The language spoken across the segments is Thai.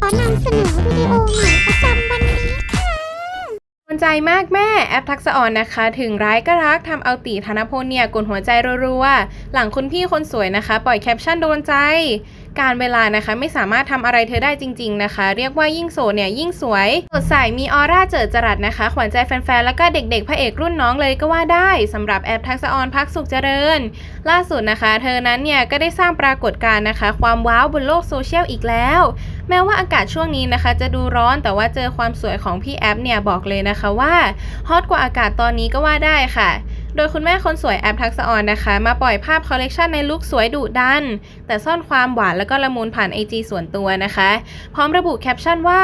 ขอนำเสนอวิดีโอใหม่ประจำวันนี้ค่ะโดนใจมากแม่แอปทักษะออนนะคะ ถึงร้ายก็รักทำเอาตีธนพลเนี่ยกดหัวใจรัวๆหลังคุณพี่คนสวยนะคะ ปล่อยแคปชั่นโดนใจ การเวลานะคะ ไม่สามารถทำอะไรเธอได้จริง ๆนะคะ เรียกว่ายิ่งโสดเนี่ยยิ่งสวยสดใสมีออร่าเจิดจรัสนะคะ ขวัญใจแฟนๆแล้วก็เด็กๆพระเอกรุ่นน้องเลยก็ว่าได้สำหรับแอปทักษะออนพักสุขเจริญ ล่าสุดนะคะ เธอนั้นเนี่ยก็ได้สร้างปรากฏการณ์นะคะ ความว้าวบนโลกโซเชียลอีกแล้ว แม้ว่าอากาศช่วงนี้นะคะ จะดูร้อนแต่ว่าเจอความสวยของพี่แอปเนี่ยบอกเลยนะคะว่าฮอตกว่าอากาศตอนนี้ก็ว่าได้ค่ะ โดยคุณแม่คนสวยแอปทักษออนนะคะ มาปล่อยภาพคอลเลกชันในลุคสวยดุดัน แต่ซ่อนความหวานแล้วก็ละมุนผ่าน IG ส่วนตัวนะคะ พร้อมระบุแคปชั่นว่า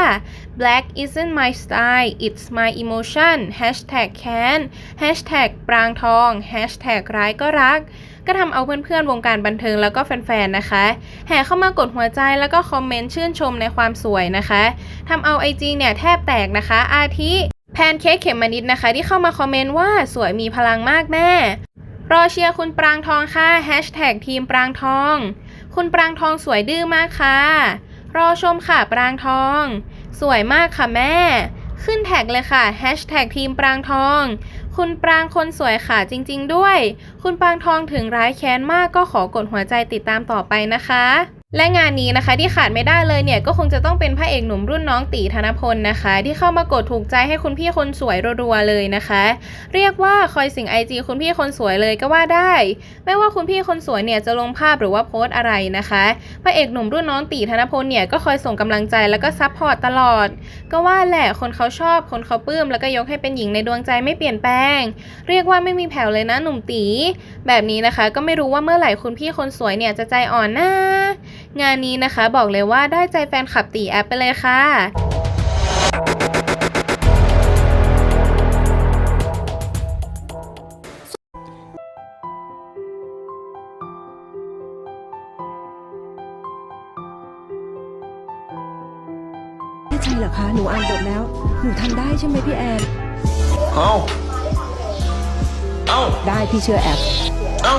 black isn't my style it's my emotion hashtag can hashtag ปรางทอง hashtag ร้ายก็รัก ก็ทำเอาเพื่อนๆ วงการบันเทิงแล้วก็แฟนๆ นะคะ แห่เข้ามากดหัวใจแล้วก็คอมเมนต์ชื่นชมในความสวยนะคะทำเอา IG เนี่ยแทบแตกนะคะ อาทิ แพนเค้กเขมมนิดนะคะ ที่เข้ามาคอมเมนต์ว่าสวยมีพลังมากแม่ รอเชียร์คุณปรางทองค่ะแฮชแท็กทีมปรางทอง คุณปรางทองสวยดื้อมากค่ะ รอชมค่ะปรางทอง สวยมากค่ะแม่ ขึ้นแท็กเลยค่ะแฮชแท็กทีมปรางทอง คุณปรางคนสวยค่ะจริง ๆ ด้วย คุณปรางทองถึงร้ายแค้นมากก็ขอกดหัวใจติดตามต่อไปนะคะ และงานนี้นะคะที่ขาดไม่ได้เลยเนี่ยก็คงจะต้องเป็นพระเอกหนุ่มรุ่นน้องตีธนพลนะคะ ที่เข้ามากดถูกใจให้คุณพี่คนสวยรัวๆเลยนะคะ เรียกว่าคอยสิงไอจีคุณพี่คนสวยเลยก็ว่าได้ ไม่ว่าคุณพี่คนสวยเนี่ยจะลงภาพหรือว่าโพสต์อะไรนะคะพระเอกหนุ่มรุ่นน้องตีธนพลเนี่ยก็คอยส่งกำลังใจแล้วก็ซัพพอร์ตตลอด ก็ว่าแหละคนเขาชอบคนเขาปลื้มแล้วก็ยกให้เป็นหญิงในดวงใจไม่เปลี่ยนแปลง เรียกว่าไม่มีแผ่วเลยนะหนุ่มตีแบบนี้นะคะ ก็ไม่รู้ว่าเมื่อไหร่คุณพี่คนสวยเนี่ยจะใจอ่อนนะ งานนี้นะคะบอกเลยว่าได้ใจแฟนคลับตีแอปไปเลยค่ะไม่ใช่เหรอคะ หนูอ่านบทแล้ว หนูทำได้ใช่ไหมพี่แอน เอาเอาได้พี่เชื่อแอปเอา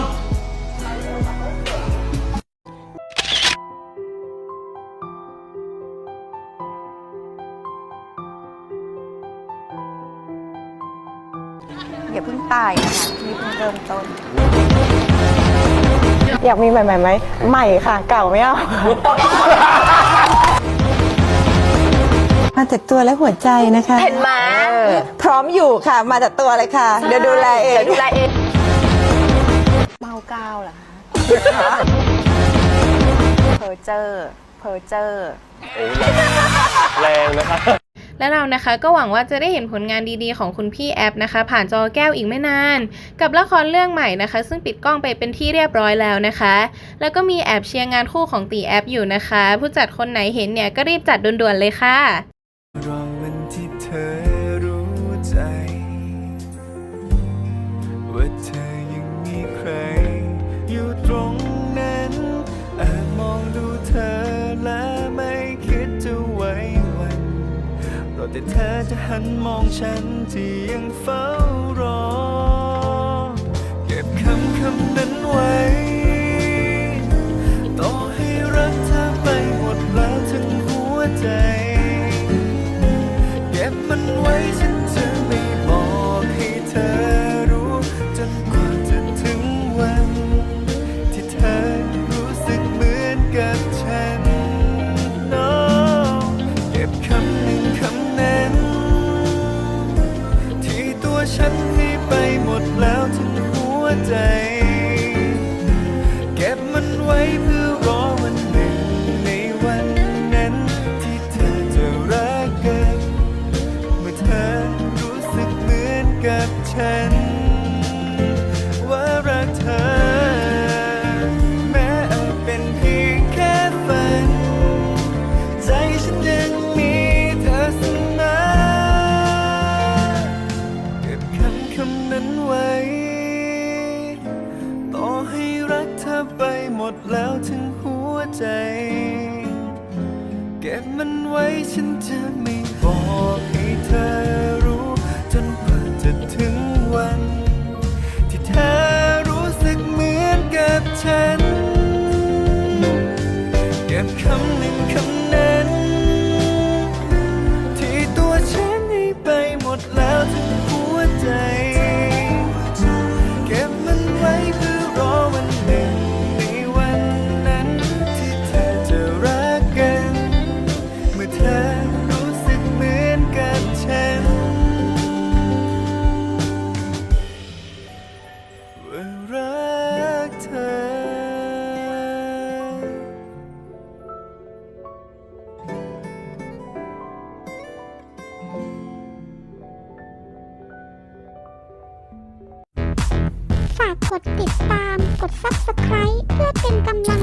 อย่าเพิ่งตายนะคะนี่เพิ่งเริ่มต้น อยากมีใหม่ๆไหมใหม่ค่ะ เก่าไม่เอา มาจากตัวและหัวใจนะคะ เห็นไหมพร้อมอยู่ค่ะ มาจากตัวเลยค่ะ เดี๋ยวดูแลเองเดี๋ยวดูแลเองเมากาวเหรอคะเพอเจอร์เพอเจอร์แรงนะครับ และเรานะคะก็หวังว่าจะได้เห็นผลงานดีๆของคุณพี่แอปนะคะ ผ่านจอแก้วอีกไม่นาน กับละครเรื่องใหม่นะคะ ซึ่งปิดกล้องไปเป็นที่เรียบร้อยแล้วนะคะ แล้วก็มีแอบเชียร์งานคู่ของตีแอปอยู่นะคะ ผู้จัดคนไหนเห็นเนี่ยก็รีบจัดด่วนๆเลยค่ะ แต่เธอจะหันมองฉันที่ยังเฝ้ารอ เก็บคำคำ ดแล้วถึงหัวใจ เก็บมันไว้ฉันจะไม่บอกให้เธอรู้ จนกว่าจะถึงวัน ที่เธอรู้สึกเหมือนกับฉัน เก็บคำหนึ่งคำนั้น ดติดตาม กด Subscribe เพื่อเป็นกำลัง